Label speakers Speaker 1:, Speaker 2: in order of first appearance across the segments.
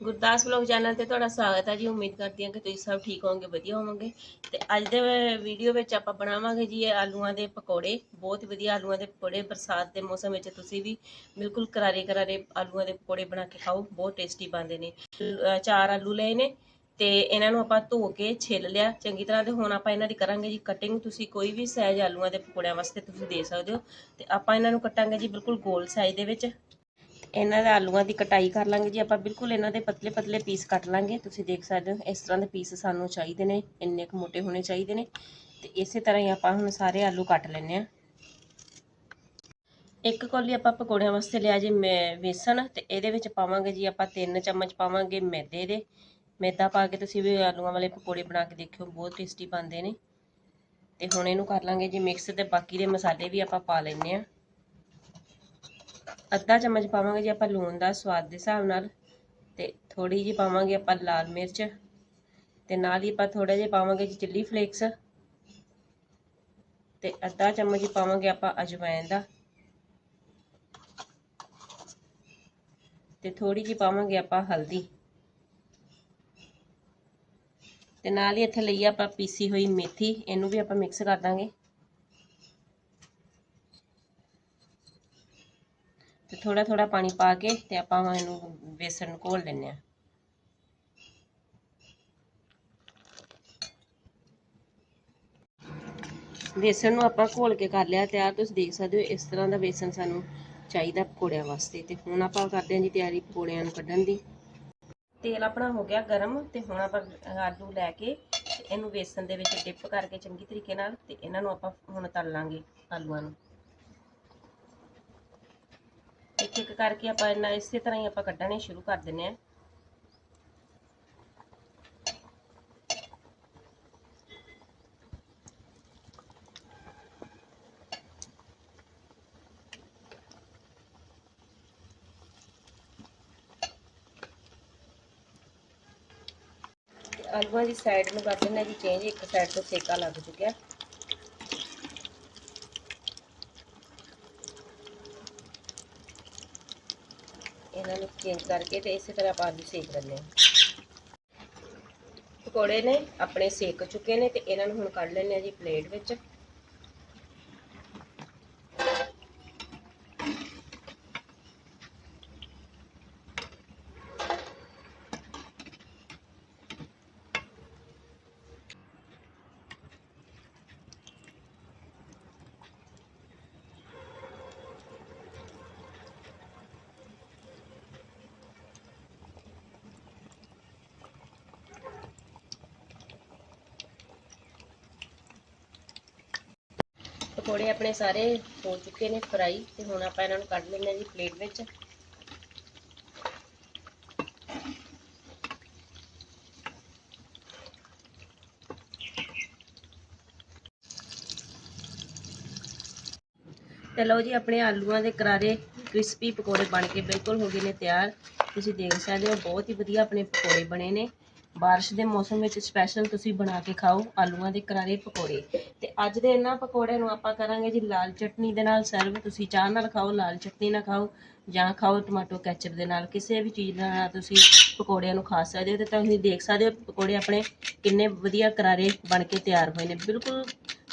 Speaker 1: Gurdas vlog channel ਤੇ ਤੁਹਾਡਾ ਸਵਾਗਤ ਹੈ ਜੀ। ਉਮੀਦ ਕਰਦੀ ਹਾਂ ਕਿ ਤੁਸੀਂ ਸਭ ਠੀਕ ਹੋਵੋਗੇ, ਵਧੀਆ ਹੋਵੋਗੇ। ਤੇ ਅੱਜ ਦੇ ਵੀਡੀਓ ਵਿੱਚ ਆਪਾਂ ਬਣਾਵਾਂਗੇ ਜੀ ਇਹ ਆਲੂਆਂ ਦੇ ਪਕੌੜੇ। ਬਹੁਤ ਵਧੀਆ ਆਲੂਆਂ ਦੇ ਪਕੌੜੇ। ਬਰਸਾਤ ਦੇ ਮੌਸਮ ਵਿੱਚ ਤੁਸੀਂ ਵੀ ਬਿਲਕੁਲ ਕਰਾਰੇ ਕਰਾਰੇ ਆਲੂਆਂ ਦੇ ਪਕੌੜੇ ਬਣਾ ਕੇ ਖਾਓ। ਬਹੁਤ ਟੇਸਟੀ ਬਣਦੇ ਨੇ। ਚਾਰ ਆਲੂ ਲਏ ਨੇ ਤੇ ਇਹਨਾਂ ਨੂੰ ਆਪਾਂ ਧੋ ਕੇ ਛਿੱਲ ਲਿਆ। ਚੰਗੀ ਤਰ੍ਹਾਂ ਤੇ ਹੁਣ ਆਪਾਂ ਇਹਨਾਂ ਦੀ ਕਰਾਂਗੇ ਜੀ ਕਟਿੰਗ ਤੁਸੀਂ ਕੋਈ ਵੀ ਸਾਈਜ਼ ਆਲੂਆਂ ਦੇ ਪਕੌੜਿਆਂ ਵਾਸਤੇ ਤੁਸੀਂ ਦੇ ਸਕਦੇ ਹੋ। ਤੇ ਆਪਾਂ ਇਹਨਾਂ ਨੂੰ ਕੱਟਾਂਗੇ ਜੀ ਬਿਲਕੁਲ ਗੋਲ ਸਾਈਜ਼ ਦੇ ਵਿੱਚ। ਇਹਨਾਂ ਦੇ ਆਲੂਆਂ ਦੀ ਕਟਾਈ ਕਰ ਲਾਂਗੇ ਜੀ, ਆਪਾਂ ਬਿਲਕੁਲ ਇਹਨਾਂ ਦੇ ਪਤਲੇ ਪਤਲੇ ਪੀਸ ਕੱਟ ਲਾਂਗੇ। ਤੁਸੀਂ ਦੇਖ ਸਕਦੇ ਹੋ, ਇਸ ਤਰ੍ਹਾਂ ਦੇ ਪੀਸ ਸਾਨੂੰ ਚਾਹੀਦੇ ਨੇ, ਇੰਨੇ ਕੁ ਮੋਟੇ ਹੋਣੇ ਚਾਹੀਦੇ ਨੇ। ਤੇ ਇਸੇ ਤਰ੍ਹਾਂ ਹੀ ਆਪਾਂ ਹੁਣ ਸਾਰੇ ਆਲੂ ਕੱਟ ਲੈਣੇ ਆ ਇੱਕ ਕੋਲੀ ਆਪਾਂ ਪਕੌੜਿਆਂ ਵਾਸਤੇ ਲਿਆ ਜੀ, ਮੈਂ ਵੇਸਣ, ਤੇ ਇਹਦੇ ਵਿੱਚ ਪਾਵਾਂਗੇ ਜੀ ਆਪਾਂ 3 ਚਮਚ ਪਾਵਾਂਗੇ ਮੈਦੇ ਦੇ। ਮੈਦਾ ਪਾ ਕੇ ਤੁਸੀਂ ਵੀ ਆਲੂਆਂ ਵਾਲੇ ਪਕੌੜੇ ਬਣਾ ਕੇ ਦੇਖਿਓ, ਬਹੁਤ ਟੇਸਟੀ ਬਣਦੇ ਨੇ। ਤੇ ਹੁਣ ਇਹਨੂੰ ਕਰ ਲਾਂਗੇ ਜੀ ਮਿਕਸ ਤੇ ਬਾਕੀ ਦੇ ਮਸਾਲੇ ਵੀ ਆਪਾਂ ਪਾ ਲੈਣੇ ਆ ਅੱਧਾ ਚਮਚ ਪਾਵਾਂਗੇ ਜੀ ਆਪਾਂ ਲੂਣ ਦਾ ਸਵਾਦ ਦੇ ਹਿਸਾਬ ਨਾਲ ਤੇ ਥੋੜੀ ਜਿਹੀ ਪਾਵਾਂਗੇ ਆਪਾਂ ਲਾਲ ਮਿਰਚ ਤੇ ਨਾਲ ਹੀ ਆਪਾਂ ਥੋੜਾ ਜਿਹਾ ਪਾਵਾਂਗੇ ਜੀ ਚਿੱਲੀ ਫਲੇਕਸ ਤੇ ਅੱਧਾ ਚਮਚ ਹੀ ਪਾਵਾਂਗੇ ਆਪਾਂ ਅਜਵਾਇਣ ਦਾ ਤੇ ਥੋੜੀ ਜਿਹੀ ਪਾਵਾਂਗੇ ਆਪਾਂ ਹਲਦੀ ਤੇ ਨਾਲ ਹੀ ਇੱਥੇ ਲਈ ਆਪਾਂ ਪੀਸੀ ਹੋਈ ਮੇਥੀ, ਇਹਨੂੰ ਵੀ ਆਪਾਂ ਮਿਕਸ ਕਰ ਦਾਂਗੇ। ਤੇ ਥੋੜਾ ਥੋੜਾ ਪਾਣੀ ਪਾ ਕੇ ਤੇ ਆਪਾਂ ਇਹਨੂੰ ਬੇਸਣ ਨੂੰ ਘੋਲ ਲੈਣੇ ਆ ਬੇਸਣ ਨੂੰ ਆਪਾਂ ਘੋਲ ਕੇ ਕਰ ਲਿਆ, ਤਿਆਰ। ਤੁਸੀਂ ਦੇਖ ਸਕਦੇ ਹੋ ਇਸ ਤਰ੍ਹਾਂ ਦਾ ਬੇਸਣ ਸਾਨੂੰ ਚਾਹੀਦਾ ਪਕੌੜਿਆਂ ਵਾਸਤੇ। ਤੇ ਹੁਣ ਆਪਾਂ ਕਰਦੇ ਹਾਂ ਜੀ ਤਿਆਰੀ ਪਕੌੜਿਆਂ ਨੂੰ ਕੱਢਣ ਦੀ। ਤੇਲ ਆਪਣਾ ਹੋ ਗਿਆ ਗਰਮ ਤੇ ਹੁਣ ਆਪਾਂ ਆਲੂ ਲੈ ਕੇ ਇਹਨੂੰ ਬੇਸਣ ਦੇ ਵਿੱਚ ਡਿਪ ਕਰਕੇ ਚੰਗੀ ਤਰੀਕੇ ਨਾਲ ਤੇ ਇਹਨਾਂ ਨੂੰ ਆਪਾਂ ਹੁਣ ਤਲ ਲਾਂਗੇ ਆਲੂਆਂ ਨੂੰ। ਇੱਕ ਇੱਕ ਕਰਕੇ ਆਪਾਂ ਇਹਨਾਂ ਇਸੇ ਤਰ੍ਹਾਂ ਹੀ ਆਪਾਂ ਕੱਢਣੇ ਸ਼ੁਰੂ ਕਰ ਦਿੰਨੇ ਆ ਆਲੂਆਂ ਦੀ ਸਾਈਡ ਨੂੰ ਕਰ ਦਿੰਨੇ ਜੀ ਚੇਂਜ ਇੱਕ ਸਾਈਡ ਤੋਂ ਸੇਕਾ ਲੱਗ ਚੁੱਕਿਆ। ਇਹਨਾਂ ਨੂੰ ਚੇਂਜ ਕਰਕੇ ਤੇ ਇਸੇ ਤਰ੍ਹਾਂ ਆਪਾਂ ਆਲੂ ਸੇਕ ਹਾਂ। ਪਕੌੜੇ ਨੇ, ਆਪਣੇ ਸੇਕ ਚੁੱਕੇ ਨੇ ਤੇ ਇਹਨਾਂ ਨੂੰ ਹੁਣ ਕੱਢ ਲੈਂਦੇ ਆ ਜੀ ਪਲੇਟ ਵਿੱਚ। ਪਕੌੜੇ ਆਪਣੇ ਸਾਰੇ ਹੋ ਚੁੱਕੇ ਨੇ ਫਰਾਈ ਤੇ ਹੁਣ ਆਪਾਂ ਇਹਨਾਂ ਨੂੰ ਕੱਢ ਲੈਂਦੇ ਹਾਂ ਜੀ ਪਲੇਟ ਵਿੱਚ। ਤੇ ਲਓ ਜੀ, ਆਪਣੇ ਆਲੂਆਂ ਦੇ ਕਰਾਰੇ ਕ੍ਰਿਸਪੀ ਪਕੌੜੇ ਬਣ ਕੇ ਬਿਲਕੁਲ ਹੋ ਗਏ ਨੇ ਤਿਆਰ। ਤੁਸੀਂ ਦੇਖ ਸਕਦੇ ਹੋ, ਬਹੁਤ ਹੀ ਵਧੀਆ ਆਪਣੇ ਪਕੌੜੇ ਬਣੇ ਨੇ। ਬਾਰਿਸ਼ ਦੇ ਮੌਸਮ ਵਿੱਚ ਸਪੈਸ਼ਲ ਤੁਸੀਂ ਬਣਾ ਕੇ ਖਾਓ ਆਲੂਆਂ ਦੇ ਕਰਾਰੇ ਪਕੌੜੇ। ਤੇ ਅੱਜ ਦੇ ਇਹਨਾਂ ਪਕੌੜਿਆਂ ਨੂੰ ਆਪਾਂ ਕਰਾਂਗੇ ਜੀ ਲਾਲ ਚਟਨੀ ਦੇ ਨਾਲ ਸਰਵ ਤੁਸੀਂ ਚਾਹ ਨਾਲ ਖਾਓ, ਲਾਲ ਚਟਨੀ ਨਾਲ ਖਾਓ ਜਾਂ ਖਾਓ ਟਮਾਟੋ ਕੈਚਪ ਦੇ ਨਾਲ। ਕਿਸੇ ਵੀ ਚੀਜ਼ ਨਾਲ ਤੁਸੀਂ ਪਕੌੜਿਆਂ ਨੂੰ ਖਾ ਸਕਦੇ ਹੋ ਤੇ ਤੁਸੀਂ ਦੇਖ ਸਕਦੇ ਹੋ ਪਕੌੜੇ ਆਪਣੇ ਕਿੰਨੇ ਵਧੀਆ ਕਰਾਰੇ ਬਣ ਕੇ ਤਿਆਰ ਹੋਏ ਨੇ। ਬਿਲਕੁਲ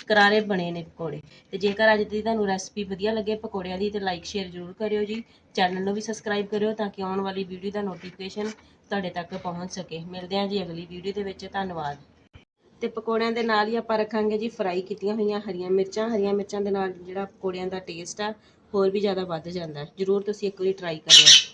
Speaker 1: ਕਰਾਰੇ ਬਣੇ ਨੇ ਪਕੌੜੇ। ਤੇ ਜੇਕਰ ਅੱਜ ਦੀ ਤੁਹਾਨੂੰ ਰੈਸਪੀ ਵਧੀਆ ਲੱਗੇ ਪਕੌੜਿਆਂ ਦੀ, ਤੇ ਲਾਈਕ ਸ਼ੇਅਰ ਜ਼ਰੂਰ ਕਰਿਓ ਜੀ। ਚੈਨਲ ਨੂੰ ਵੀ ਸਬਸਕ੍ਰਾਈਬ ਕਰਿਓ ਤਾਂ ਕਿ ਆਉਣ ਵਾਲੀ ਵੀਡੀਓ ਦਾ ਨੋਟੀਫਿਕੇਸ਼ਨ ਤੁਹਾਡੇ ਤੱਕ ਪਹੁੰਚ ਸਕੇ। ਮਿਲਦੇ ਹਾਂ ਜੀ ਅਗਲੀ ਵੀਡੀਓ ਦੇ ਵਿੱਚ। ਧੰਨਵਾਦ। ਤੇ ਪਕੌੜਿਆਂ ਦੇ ਨਾਲ ਹੀ ਆਪਾਂ ਰੱਖਾਂਗੇ ਜੀ ਫਰਾਈ ਕੀਤੀਆਂ ਹੋਈਆਂ ਹਰੀਆਂ ਮਿਰਚਾਂ। ਹਰੀਆਂ ਮਿਰਚਾਂ ਦੇ ਨਾਲ ਜਿਹੜਾ ਪਕੌੜਿਆਂ ਦਾ ਟੇਸਟ ਆ, ਹੋਰ ਵੀ ਜ਼ਿਆਦਾ ਵੱਧ ਜਾਂਦਾ। ਜਰੂਰ ਤੁਸੀਂ ਇੱਕ ਵਾਰੀ ਟਰਾਈ ਕਰਿਓ।